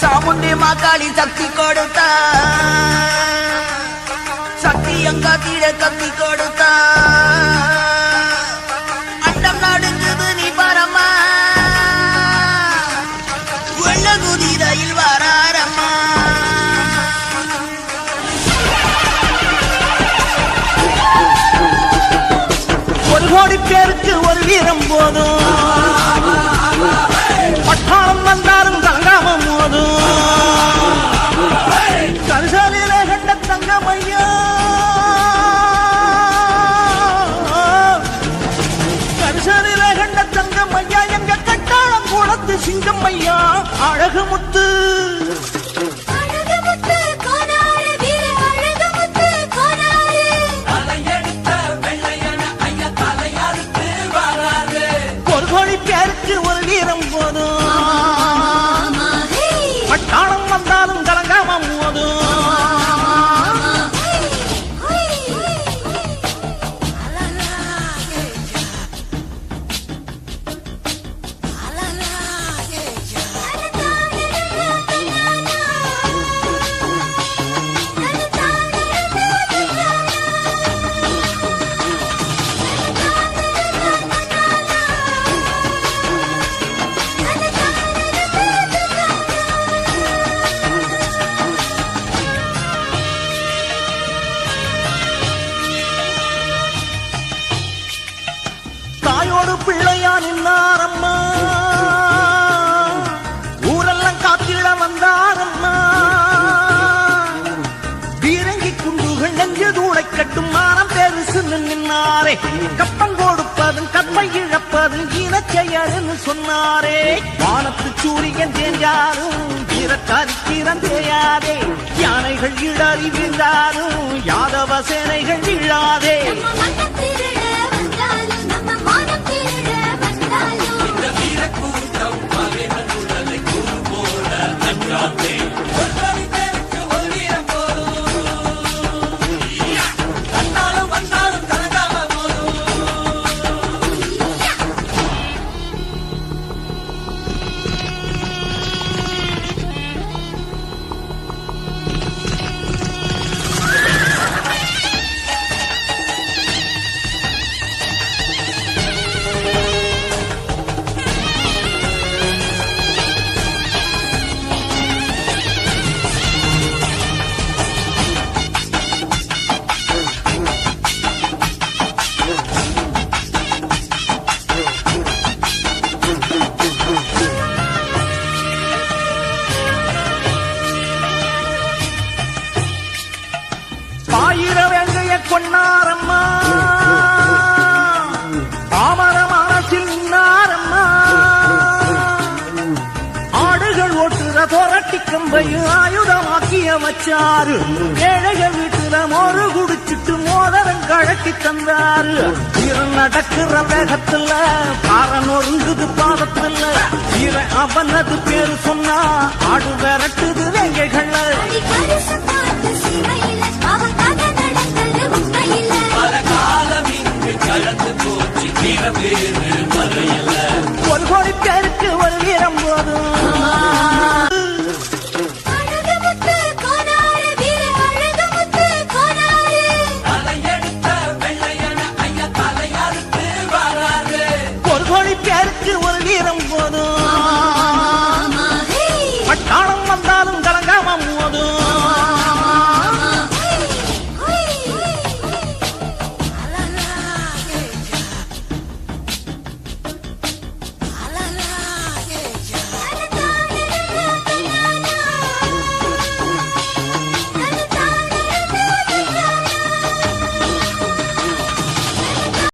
சாமுண்டி மாக்காளி சக்தி கொடுத்தா. சக்தி எங்க தீட கத்தி கொடுத்தா. அண்டம் நாடுங்குது நீ பரமா. வெள்ள குதிரையில் வராரம்மா. ஒரு கோடி பேருக்கு ஒரு வீரம் போதும். கண்ட தங்கமையா கரிசாலில கண்ட தங்கமையா எங்க கட்டாளம் குளத்து சிங்கம்மையா அழகு முத்து. சொன்னாரே கப்பம் கொடுப்பதும் கப்பை இழப்பதும் இனச்செயல்னு சொன்னாரே. வானத்து சூரியன் தேஞ்சாரும் வீரக்காரி தேயாதே. யானைகள் இடறி வீழ்ந்தாரும் யாதவ சேனைகள் வீழாதே பொன்னாரம்மா. தாமரமான சின்னாரம்மா. ஆடுகள் ஓட்டுற தொரட்டி கம்பையும் ஆயுதமாக்கிய வச்சாரு ஏழைகள் வீட்டுல மொறு குடிச்சிட்டு மோதரம் கழட்டி தந்தாரு வீரன் நடக்கிற வேகத்துல பாரன் ஒருங்குது பாதத்துல. வீரன் அவனது பேரு சொன்னா ஆடு விரட்டுது. ஒரு கோடி பேருக்கு போதும்.